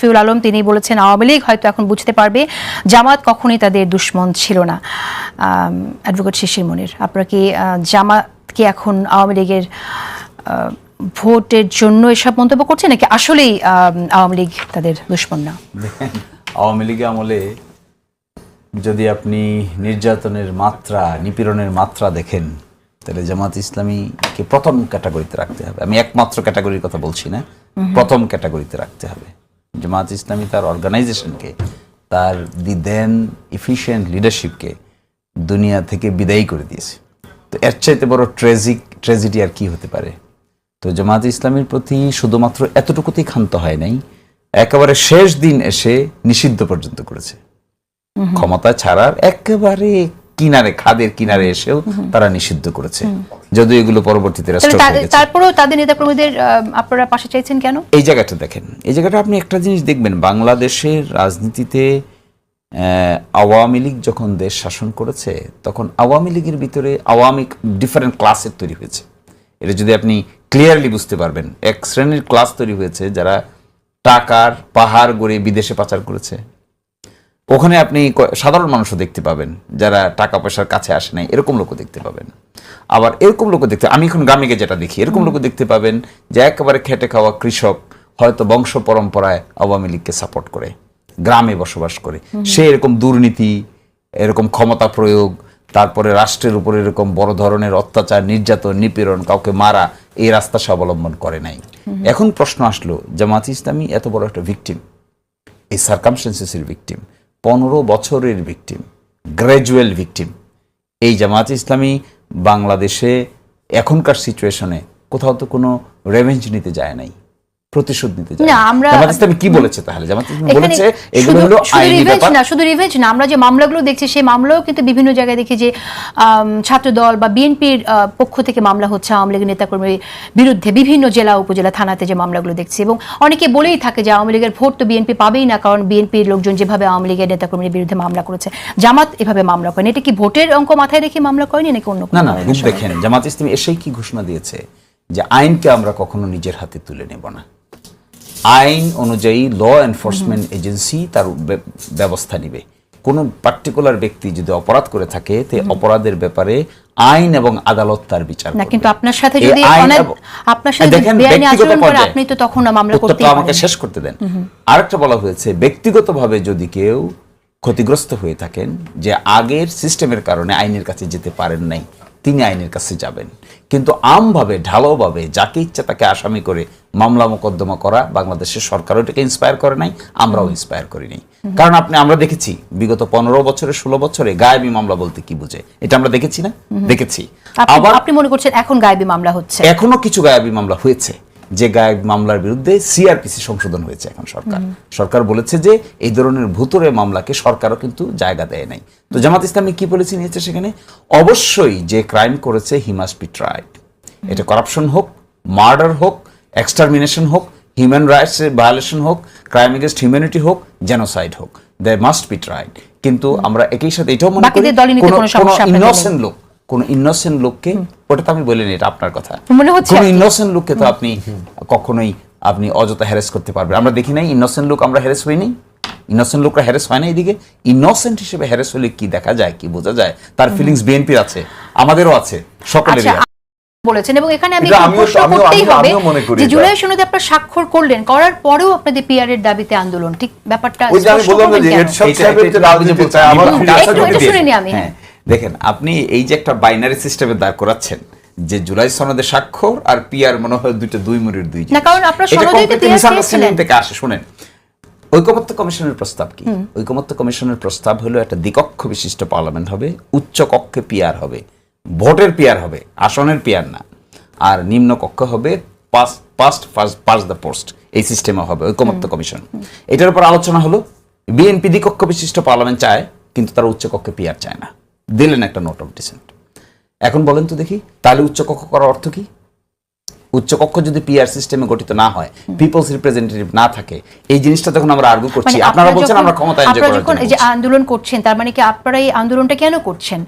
লুৎফিউল আলম তিনি বলেছেন আওয়ামী লীগ হয়তো এখন বুঝতে পারবে জামাত কখনই তাদের দুশ্মন ছিল না। অ্যাডভোকেট শিশির মনির আপনারা কি জামাতকে এখন আওয়ামী লীগের ভোটের জন্য এসব মন্তব্য করছে নাকি আসলেই আওয়ামী লীগ তাদের দুশ্মন না? আওয়ামী লীগ আমলে যদি আপনি নির্যাতনের মাত্রা নিপীড়নের মাত্রা দেখেন তাহলে জামাত ইসলামীকে প্রথম ক্যাটাগরিতে রাখতে হবে। আমি একমাত্র ক্যাটাগরির কথা বলছি না প্রথম ক্যাটাগরিতে রাখতে হবে। জামাত ইসলামী তার অর্গানাইজেশনকে তার দি দেন ইফিশিয়েন্ট লিডারশিপকে দুনিয়া থেকে বিদায়ী করে দিয়েছে। তো এর চাইতে বড় ট্রেজিক ট্রেজিডি আর কি হতে পারে? তো জামাত ইসলামের প্রতি শুধুমাত্র এতটুকুতেই ক্ষান্ত হয় নাই একেবারে শেষ দিন এসে নিষিদ্ধ পর্যন্ত করেছে। ক্ষমতা ছাড়ার একেবারে কিনারে খাদের কিনারে এসেও তারা নিষিদ্ধ করেছে। যদিও এগুলো পরবর্তীতে। তারপরেও তাদের নেতাকর্মীদের আহ, আপনারা পাশে চাইছেন কেন? এই জায়গাটা দেখেন এই জায়গাটা আপনি একটা জিনিস দেখবেন বাংলাদেশের রাজনীতিতে আওয়ামী লীগ যখন দেশ শাসন করেছে তখন আওয়ামী লীগের ভিতরে আওয়ামী ডিফারেন্ট ক্লাসের তৈরি হয়েছে। এটা যদি আপনি ক্লিয়ারলি বুঝতে পারবেন এক শ্রেণির ক্লাস তৈরি হয়েছে যারা টাকার পাহাড় গড়ে বিদেশে পাচার করেছে। ওখানে আপনি সাধারণ মানুষও দেখতে পাবেন যারা টাকা পয়সার কাছে আসে নাই এরকম লোকও দেখতে পাবেন। আবার এরকম লোকও দেখতে আমি এখন গ্রামে যেটা দেখি এরকম লোকও দেখতে পাবেন যে একেবারে খেটে খাওয়া কৃষক হয়তো বংশ পরম্পরায় আওয়ামী লীগকে সাপোর্ট করে গ্রামে বসবাস করে। সে এরকম দুর্নীতি এরকম ক্ষমতা প্রয়োগ তারপরে রাষ্ট্রের উপর এরকম বড় ধরনের অত্যাচার নির্যাতন নিপীড়ন কাউকে মারা এই রাস্তা সে অবলম্বন করে নাই। এখন প্রশ্ন আসলো জামাত ইসলামী এত বড় একটা ভিকটিম এই সার্কামস্টেন্সেসের ভিকটিম পনেরো বছরের ভিকটিম গ্র্যাজুয়াল ভিকটিম এই জামাত ইসলামী বাংলাদেশে এখনকার সিচুয়েশনে কোথাও তো কোনো রেভেঞ্জ নিতে যায় নাই। প্রতিশোধ নিতে না, আমরা- জামাত ইসলামী কি বলেছে তাহলে? জামাত ইসলামী বলেছে এগুলো হলো আইনি ব্যাপার। না শুধু রিভেঞ্জ না আমরা যে মামলাগুলো দেখছি সেই মামলাও কিন্তু বিভিন্ন জায়গায় দেখি যে আম, ছাত্রদল বা বিএনপির পক্ষ থেকে মামলা হচ্ছে আওয়ামী লীগের নেতাকর্মীর বিরুদ্ধে বিভিন্ন জেলা উপজেলা থানাতে যে মামলাগুলো দেখছি। এবং অনেকে বলেই থাকে যে আওয়ামী লীগের ভোট তো বিএনপি পাবেই না কারণ বিএনপির লোকজন যেভাবে আওয়ামী লীগের নেতাকর্মীর বিরুদ্ধে মামলা করেছে জামাত এভাবে মামলা করেন। এটা কি ভোটের অঙ্ক মাথায় রেখে মামলা করেনি নাকি অন্য না না দেখেন জামাত ইসলামী এসেই কি ঘোষণা দিয়েছে যে আইনকে আমরা কখনো নিজের হাতে তুলে নেব না। আইন অনুযায়ী ল এনফোর্সমেন্ট এজেন্সি তার ব্যবস্থা নিবে। কোনো পার্টিকুলার ব্যক্তি যদি অপরাধ করে থাকে তে অপরাধের ব্যাপারে আইন এবং আদালত তার বিচার না কিন্তু আপনার সাথে যদি আপনার সাথে বেআইনি আচরণ করে আপনি তো তখন মামলা করতেই আমাকে শেষ করতে দেন। আরেকটা বলা হয়েছে ব্যক্তিগতভাবে যদি কেউ ক্ষতিগ্রস্ত হয়ে থাকেন যে আগের সিস্টেমের কারণে আইনের কাছে যেতে পারেন নাই তিনি আইনের কাছে যাবেন। কিন্তু আমভাবে ঢালোভাবে যাকে ইচ্ছা তাকে আসামি করে মামলা মোকদ্দমা করা বাংলাদেশের সরকারও এটাকে ইন্সপায়ার করে নাই আমরাও ইন্সপায়ার করি নাই। কারণ আপনি আমরা দেখেছি বিগত পনেরো বছরে ষোলো বছরে গায়েবি মামলা বলতে কি বুঝে? এটা আমরা দেখেছি না? দেখেছি। আবার আপনি মনে করছেন এখন গায়েবি মামলা হচ্ছে? এখনও কিছু গায়েবি মামলা হয়েছে। যে গায়েব মামলার বিরুদ্ধে সিআরপিসি সংশোধন হয়েছে এখন সরকার। সরকার বলেছে যে এই ধরনের ভুতুরে মামলাকে সরকারও কিন্তু জায়গা দেয় নাই। তো জামাত ইসলামী কি পলিসি নিয়েছে সেখানে? অবশ্যই যে ক্রাইম করেছে হি মাস্ট বি ট্রাইড এটা করাপশন হোক মার্ডার হোক এক্সটারমিনেশন হোক হিউম্যান রাইটস ভায়োলেশন হোক ক্রাইম এগেনস্ট হিউম্যানিটি হোক জেনোসাইড হোক দে মাস্ট বি ট্রাইড কিন্তু আমরা একই সাথে এটাও মনে করি কোনো। ইনোসেন্ট লোক কোন ইনোসেন্ট লোককে ওটা তো আমি বলিনি এটা আপনার কথা। মনে হচ্ছে কোন ইনোসেন্ট লোককে তো আপনি কখনোই আপনি অযথা হ্যারেস করতে পারবেন। আমরা দেখি নাই ইনোসেন্ট লোক আমরা হ্যারেস হইনি। ইনোসেন্ট লোকরা হ্যারেস হয় না এদিকে ইনোসেন্ট হিসেবে হ্যারেস হলে কি দেখা যায় কি বোঝা যায়? তার ফিলিংস বিএনপির আছে আমাদেরও আছে সকলেরই আচ্ছা, বলেছেন এবং এখানে আমি প্রশ্ন করতেই হবে যে জুলাই সনদে আপনারা স্বাক্ষর করলেন করার পরেও আপনাদের পিআর এর দাবিতে আন্দোলন ঠিক ব্যাপারটা ওই যে আমি বললাম যে এইটা- সাহেবের যে রাজনীতি চাই আমার শুনে নি আমি। হ্যাঁ। দেখেন আপনি এই যে একটা বাইনারি সিস্টেমে দাঁড় করাচ্ছেন যে জুলাই সনদে স্বাক্ষর আর পিআর মনে হয় দুইটা দুই মুড়ির দুই না, কারণ আপনারা PR misunderstanding থেকে আসে শুনেন। ঐকমত্য কমিশনের প্রস্তাব কি? ঐকমত্য কমিশনের প্রস্তাব হলো একটা দ্বিকক্ষ বিশিষ্ট পার্লামেন্ট হবে উচ্চ কক্ষে পিয়ার হবে ভোটের পিআর হবে আসনের পিআর না। আর নিম্ন কক্ষ হবে pass past pass the post এই সিস্টেমে হবে ঐকমত্য কমিশন। এটার উপর আলোচনা হলো বিএনপি দ্বিকক্ষ বিশিষ্ট পার্লামেন্ট চায় কিন্তু তারা উচ্চ কক্ষে পিআর চায় না। দিলেন একটা নোট অফ ডিসেন্ট এখন বলেন তো দেখি তাহলে উচ্চকক্ষ করার অর্থ কি? উচ্চকক্ষ যদি পিআর সিস্টেমে গঠিত না হয় পিপলস রিপ্রেজেন্টেটিভ না থাকে এই জিনিসটা যখন আমরা আর্গু করছি। মানে আপনারা বলছেন আমরা ক্ষমতা এনজয় আপনারা করার যখন জন্য এই যে আন্দোলন করছেন তার মানে কি আপনারা এই আন্দোলনটা কেন করছেন?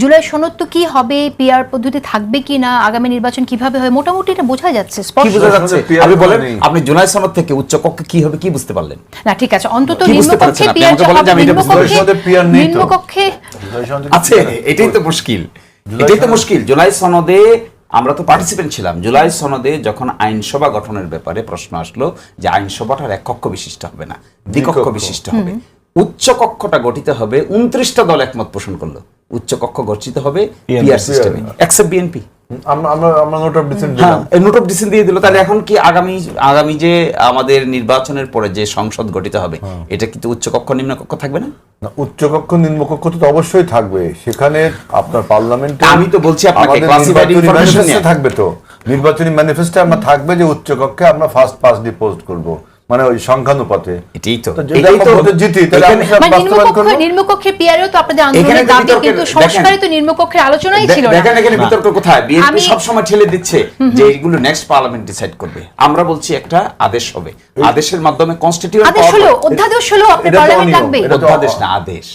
জুলাই সনদ তো কি হবে? পিআর পদ্ধতি থাকবে কি না আগামী নির্বাচন কীভাবে হবে? মোটামুটি এটা বোঝা যাচ্ছে কি স্পষ্ট বোঝা যাচ্ছে? আপনি বলেন আপনি জুলাই সনদ থেকে উচ্চকক্ষে কি হবে কি বুঝতে পারলেন? না ঠিক আছে। অন্তত নিম্নকক্ষে পিআর আমাকে বলেন যে আমি এটা বুঝতে পারছি। সনদে PR নেই তো। নিম্নকক্ষে আছে এটাই তো মুশকিল। এটাই তো মুশকিল। জুলাই সনদে আমরা তো পার্টিসিপেন্ট ছিলাম। জুলাই সনদে যখন আইনসভা গঠনের ব্যাপারে প্রশ্ন আসলো যে আইনসভাটার এক কক্ষ বিশিষ্ট হবে না দ্বিকক্ষ। বিশিষ্ট হবে। উচ্চ কক্ষটা গঠিত হবে উনত্রিশটা দল একমত পোষণ করল। উচ্চ কক্ষ গঠিত হবে পিআর সিস্টেমে accept BNP note of dissent হ্যাঁ দিলাম। নোট অফ ডিসিশন দিয়ে দিল। তাহলে এখন কি আগামী আগামী যে আমাদের নির্বাচনের পরে যে সংসদ গঠিত হবে এটা কিন্তু উচ্চ কক্ষ নিম্ন থাকবে না? উচ্চকক্ষ নিম্নকক্ষ তো অবশ্যই থাকবে। সেখানে আপনার পার্লামেন্টে আমি তো বলছি আপনাকে থাকবে তো। নির্বাচনী ম্যানিফেস্টে আমরা থাকবে যে উচ্চকক্ষে আমরা ফার্স্ট পাস ডিপোজ করব। মানে ওই সংখ্যানুপাতে। এটাই তো। এটাই জিতি তাহলে বাস্তবায়ন পিআরও তো আপনাদের আন্দোলনের দাবি কিন্তু সংস্কারে তো নিম্নকক্ষের আলোচনাই ছিল না। দেখেন এখানে বিতর্ক কোথায়? বিএনপি আমি- সবসময় ঠেলে দিচ্ছে যে এইগুলো নেক্সট পার্লামেন্ট ডিসাইড করবে। আমরা বলছি একটা আদেশ হবে। আদেশের মাধ্যমে কনস্টিটিউয়েন্ট আদেশ হলো অধ্যাদেশ হলো পার্লামেন্ট লাগবে এটা তো- অধ্যাদেশ না আদেশ।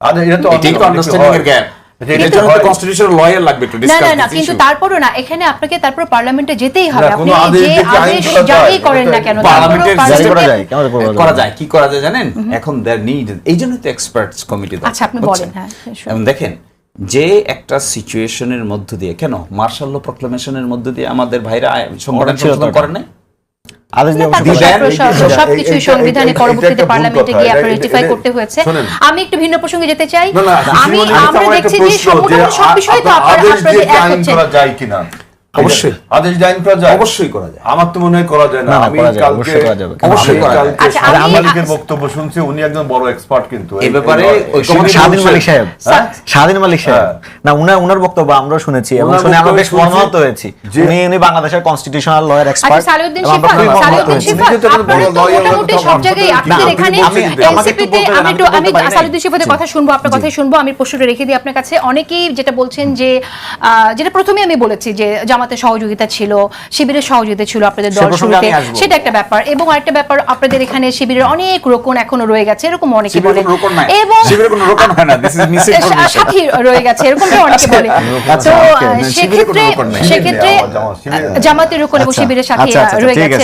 আর এটা তো আন্ডারস্ট্যান্ডিং এর গ্যাপ এটা- এটার এটা জন্য তো হয়। কনস্টিটিউশনাল লয়ার লাগবে টু না ডিসকাস না না কিন্তু তারপরও না এখানে আপনাকে তারপর পার্লামেন্টে যেতেই হবে। আপনি যে দিয়ে কি আইন আদেশ করা করেন না কেন পার্লামেন্টের তারপরেও জারি করা যায় কেমন করে করা যায়? কি করা যায় জানেন? এখন দেয়ার নিড এই জন্য তো এক্সপার্টস কমিটি আচ্ছা, আপনি বলেন, হ্যাঁ, দেখেন যে একটা সিচুয়েশনের মধ্য দিয়ে কেন? মার্শাল প্রক্লামেশনের মধ্য দিয়ে আমাদের ভাইরা এটা। করেন নাই? সবকিছুই সংবিধানে পরবর্তীতে পার্লামেন্টে গিয়ে আপনার রেটিফাই করতে হয়েছে। আমি একটু ভিন্ন প্রসঙ্গে যেতে চাই। আমি আমরা দেখছি যে সব বিষয়ে তো আপনারা আপনাদের এক আইন হচ্ছেন করা যায় কিনা অবশ্যই। আদেশ আইন করা যায় অবশ্যই করা যায় আমার তো মনে হয় করা যায় না না, না, আমি কালকে অবশ্যই করা যাবে। অবশ্যই আমি করা যায়। কালকে আচ্ছা, সাংবাদিক আমি- মালিকের বক্তব্য শুনছি উনি একজন বড় এক্সপার্ট কিন্তু এ ব্যাপারে স্বাধীন মালিক সাহেব হ্যাঁ? স্বাধীন মালিক সাহেব হ্যাঁ। না উনার উনার বক্তব্য আমরা শুনেছি এবং শুনে আমরা বেশ মর্মাহত হয়েছি উনি উনি বাংলাদেশের কনস্টিটিউশনাল লয়ার আচ্ছা এক্সপার্ট শিফা সালিউদ্দিন শিফা তো মোটামুটি সব জায়গায় কথা আপনাদের এখানে দিন। আমি- আমাকে একটু এনসিপিতে আমি আমি একটু আমি পারি শিফাদের কথা শুনব আপনার কথাই শুনব আমি প্রশ্নটা রেখে দিই আপনার কাছে অনেকেই যেটা বলছেন যে আহ, যেটা প্রথমে আমি বলেছি যে জামাতের সহযোগিতা ছিল শিবিরের সহযোগিতা ছিল আপনাদের দল শুরুতে সেটা একটা ব্যাপার। এবং আরেকটা ব্যাপার আপনাদের এখানে শিবিরের অনেক রোকন এখনও রয়ে গেছে এরকম অনেকে বলে। এবং শিবিরের কোনো রোকন হয় না দিস ইজ মিসইনফরমেশন সাথী রয়ে গেছে এরকমটা অনেকে বলে। আচ্ছা, তো শিবিরের কোনো সেক্ষেত্রে রোকন নাই। সেক্ষেত্রে শিবির নেই। জামাতের রোকন এবং আচ্ছা, শিবিরের সাথে আচ্ছা, আচ্ছা, রয়ে গেছে